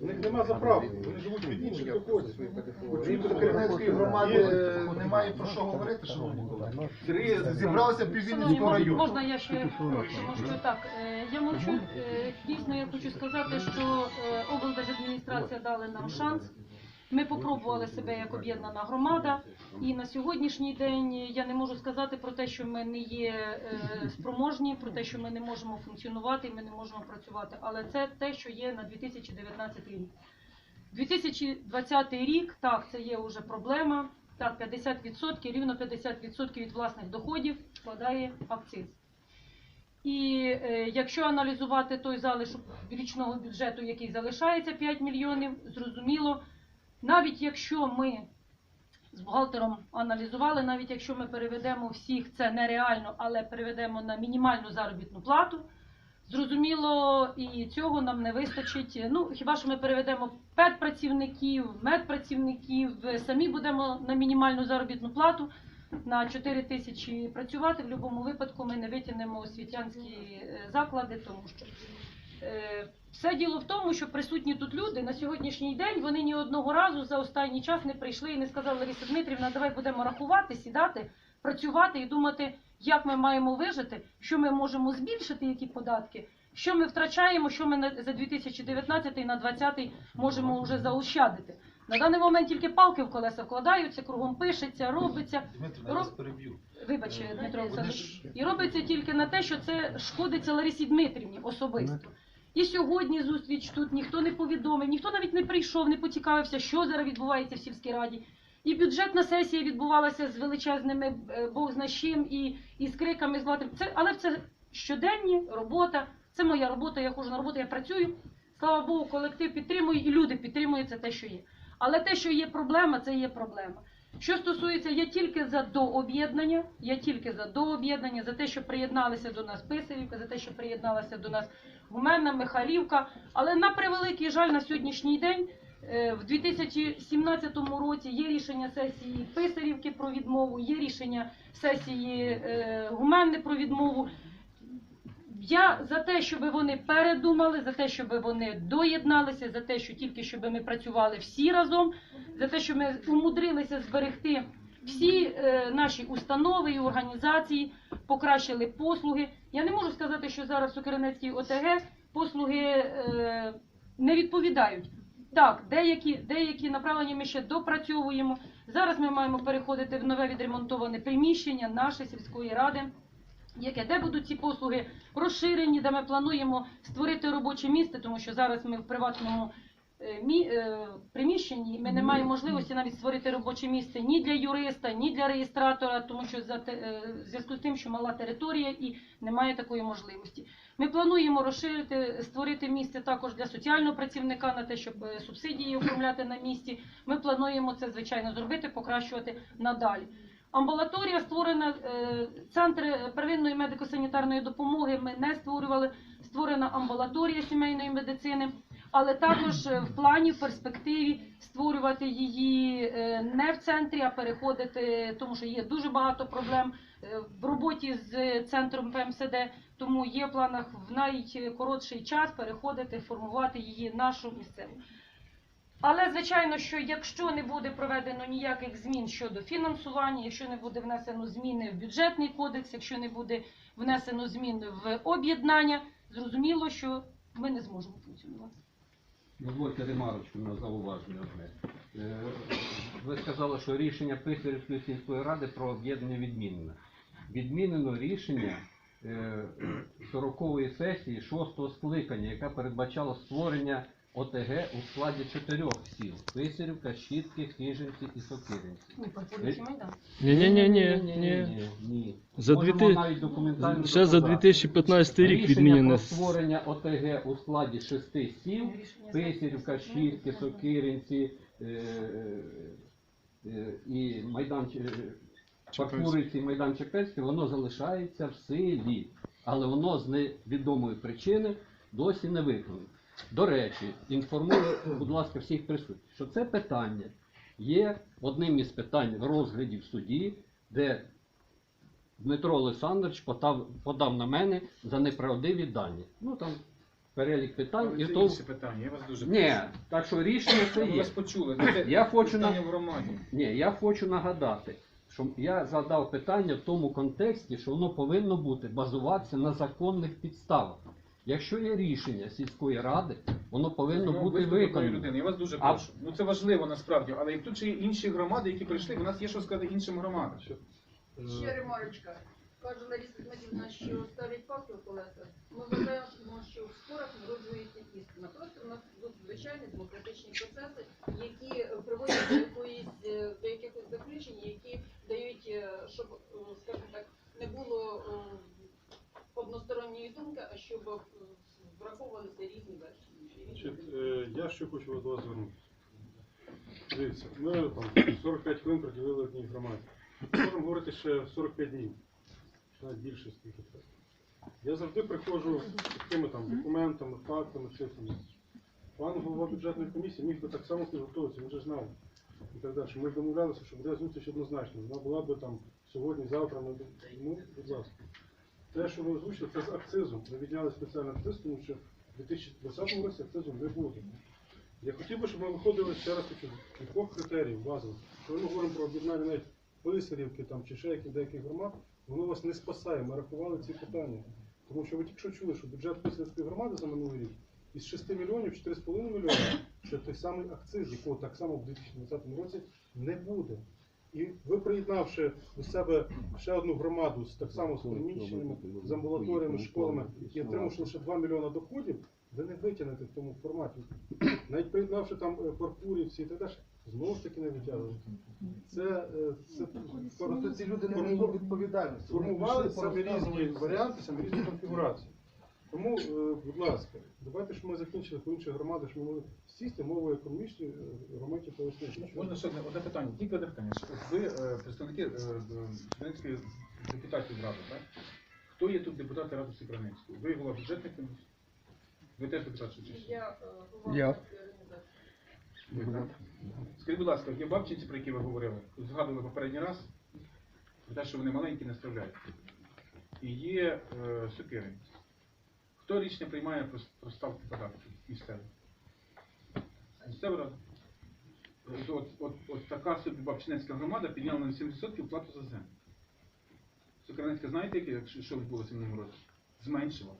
У них нема заправки, вони живуть від інших доходів. Громади немає про що говорити, шановні колеги. Три зібралися піввінницького можна, району. можна я ще тому що так. е, Я мовчу. Е, Дійсно, я хочу сказати, що е, облдержадміністрація дали нам шанс. Ми попробували себе як об'єднана громада, і на сьогоднішній день я не можу сказати про те, що ми не є е, спроможні, про те, що ми не можемо функціонувати, ми не можемо працювати. Але це те, що є на 2019 рік. 2020 рік, так, це є вже проблема. Так, 50%, рівно 50% від власних доходів складає акциз. І е, якщо аналізувати той залишок річного бюджету, який залишається 5 мільйонів, зрозуміло, навіть якщо ми з бухгалтером аналізували, навіть якщо ми переведемо всіх, це нереально, але переведемо на мінімальну заробітну плату, зрозуміло, і цього нам не вистачить. Ну, хіба що ми переведемо педпрацівників, медпрацівників, самі будемо на мінімальну заробітну плату на 4 тисячі працювати. В будь-якому випадку ми не витягнемо освітянські е, заклади, тому що все діло в тому, що присутні тут люди на сьогоднішній день вони ні одного разу за останній час не прийшли і не сказали Лариса Дмитрівна, давай будемо рахувати, сідати, працювати і думати, як ми маємо вижити, що ми можемо збільшити, які податки, що ми втрачаємо, що ми за 2019 і на 2020 можемо вже заощадити. На даний момент тільки палки в колеса вкладаються, кругом пишеться, робиться. Дмитро, я Роб- вас переб'ю. Вибач, Дмитро Вони ж- І робиться тільки на те, що це шкодиться Ларисі Дмитрівні особисто. І сьогодні зустріч тут ніхто не повідомив, ніхто навіть не прийшов, не поцікавився, що зараз відбувається в сільській раді. І бюджетна сесія відбувалася з величезними е, Бог зна чим і, і з криками, з латим. Це, але це щоденні робота, це моя робота, я ходжу на роботу, я працюю. Слава Богу, колектив підтримує і люди підтримують це те, що є. Але те, що є проблема, це є проблема. Що стосується, я тільки за дооб'єднання, я тільки за дооб'єднання, за те, що приєдналися до нас Писарівка, за те, що приєдналася до нас Гуменна, Михайлівка. Але на превеликий жаль, на сьогоднішній день, е, в 2017 році є рішення сесії Писарівки про відмову, є рішення сесії е, Гуменни про відмову. Я за те, щоб вони передумали, за те, щоб вони доєдналися, за те, що тільки щоб ми працювали всі разом, за те, що ми умудрилися зберегти всі е, наші установи і організації, покращили послуги. Я не можу сказати, що зараз в Сокиринецькій ОТГ послуги е, не відповідають. Так, деякі, деякі направлення ми ще допрацьовуємо. Зараз ми маємо переходити в нове відремонтоване приміщення нашої сільської ради. Яке де будуть ці послуги розширені, де ми плануємо створити робоче місце, тому що зараз ми в приватному е, е, приміщенні ми не маємо можливості навіть створити робоче місце ні для юриста, ні для реєстратора, тому що за е, в зв'язку з тим, що мала територія і немає такої можливості. Ми плануємо розширити, створити місце також для соціального працівника на те, щоб субсидії оформляти на місці. Ми плануємо це звичайно зробити, покращувати надалі. Амбулаторія створена, е, центр первинної медико-санітарної допомоги ми не створювали. Створена амбулаторія сімейної медицини, але також е, в плані, в перспективі створювати її е, не в центрі, а переходити, тому що є дуже багато проблем в роботі з центром ПМСД. Тому є в планах в найкоротший час переходити, формувати її нашу місцеву. Але звичайно, що якщо не буде проведено ніяких змін щодо фінансування, якщо не буде внесено зміни в бюджетний кодекс, якщо не буде внесено змін в об'єднання, зрозуміло, що ми не зможемо функціонувати. Дозвольте ремарочку на зауваження одне. Е, Ви сказали, що рішення Писарівської сільської ради про об'єднання відмінено. Відмінено рішення е, 40-ї сесії 6-го скликання, яка передбачала створення ОТГ у складі чотирьох сіл: Писарівка, Щітки, Хижинці і Сокиринці. Ні, майдан. Ні, ні, ні, ні, ні. За Можемо 2000 навіть документально Ще за доказати. 2015 рік Рішення відмінене. про створення ОТГ у складі шести сіл Писарівка. Щітки, Сокиринці е, е, і Майдан Ч- і Майдан Чекецький, воно залишається в силі, але воно з невідомої причини досі не виконано. До речі, інформую, будь ласка, всіх присутніх, що це питання є одним із питань в розгляді в суді, де Дмитро Олександрович подав, подав на мене за неправдиві дані. Ну там перелік питань і Це то. інше питання, я вас дуже Ні, прошу. так що рішення це є. вас почули. Це Я хочу на- в громаді. Ні, я хочу нагадати, що я задав питання в тому контексті, що воно повинно бути базуватися на законних підставах. Якщо є рішення сільської ради, воно повинно Ну, бути людини. Я вас дуже А- прошу. Ну це важливо насправді, але як тут ще є інші громади, які прийшли, у нас є що сказати іншим громадам. Ще ремарочка. Каже Лариса Дмитрівна, що ставлять факти у колеса. Ми вважаємо, що в спорах народжується істина. Просто у нас звичайні демократичні процеси, які е, приводять до якоїсь е, до якихось заключень, які дають, е, щоб, е, скажімо так, не було е, односторонньої думки, а щоб е, враховувалися різні версії. різні Значить, думки. е, я ще хочу до вас звернутися. Дивіться, ми там 45 хвилин приділили одній громаді. Можемо говорити ще 45 днів, чи навіть більше скільки треба. Я завжди приходжу з такими там документами, фактами, цифрами. Пан голова бюджетної комісії міг би так само підготуватися, він же знав. І так далі. Ми домовлялися, що буде зустріч однозначно. Вона була б там сьогодні, завтра. Ми... Ну, будь ласка. Те, що ви озвучили, це з акцизом. Ми відняли спеціальний акциз, тому що в 2020 році акцизу не буде. Я хотів би, щоб ми виходили ще раз хочу, від двох критеріїв базових. Що ми говоримо про об'єднання навіть Писарівки там, чи ще яких деяких громад, воно вас не спасає. Ми рахували ці питання. Тому що ви тільки що чули, що бюджет Писарівської громади за минулий рік із 6 мільйонів 4,5 мільйони це той самий акциз, якого так само в 2020 році не буде. І ви приєднавши до себе ще одну громаду з так само з приміщеннями, з амбулаторіями, школами і отримавши лише 2 мільйони доходів, ви не витягнете в тому форматі. Навіть приєднавши там е, Паркурівці і так далі, знову ж таки не витягуєте. Це, е, це Просто ці люди не форму- несуть відповідальності. Формували самі різні варіанти, самі різні конфігурації. Тому, е, будь ласка, давайте, щоб ми закінчили по інших громадах, щоб ми могли сісти мовою економічної е, громаді пояснити. що- Можна ще одне, одне питання, тільки одне питання. Що Ви е, представники е, е, депутатів ради, так? Хто є тут депутати Ради Сікранецької? Ви голова бюджетної комісії? Ви теж депутат Шевченко? Я е, Я. Ви, так? Скажіть, будь ласка, є бабчинці, про які ви говорили, згадували попередній раз, про те, що вони маленькі, не справляють. І є е, сокиринці. Хто рішення приймає про, про ставки податків місцеві? Місцева рада. От, от, от, от така собі бабчинецька громада підняла на 7% плату за землю. Сокиринецька, знаєте, яке, що відбулося в минулому році? Зменшила.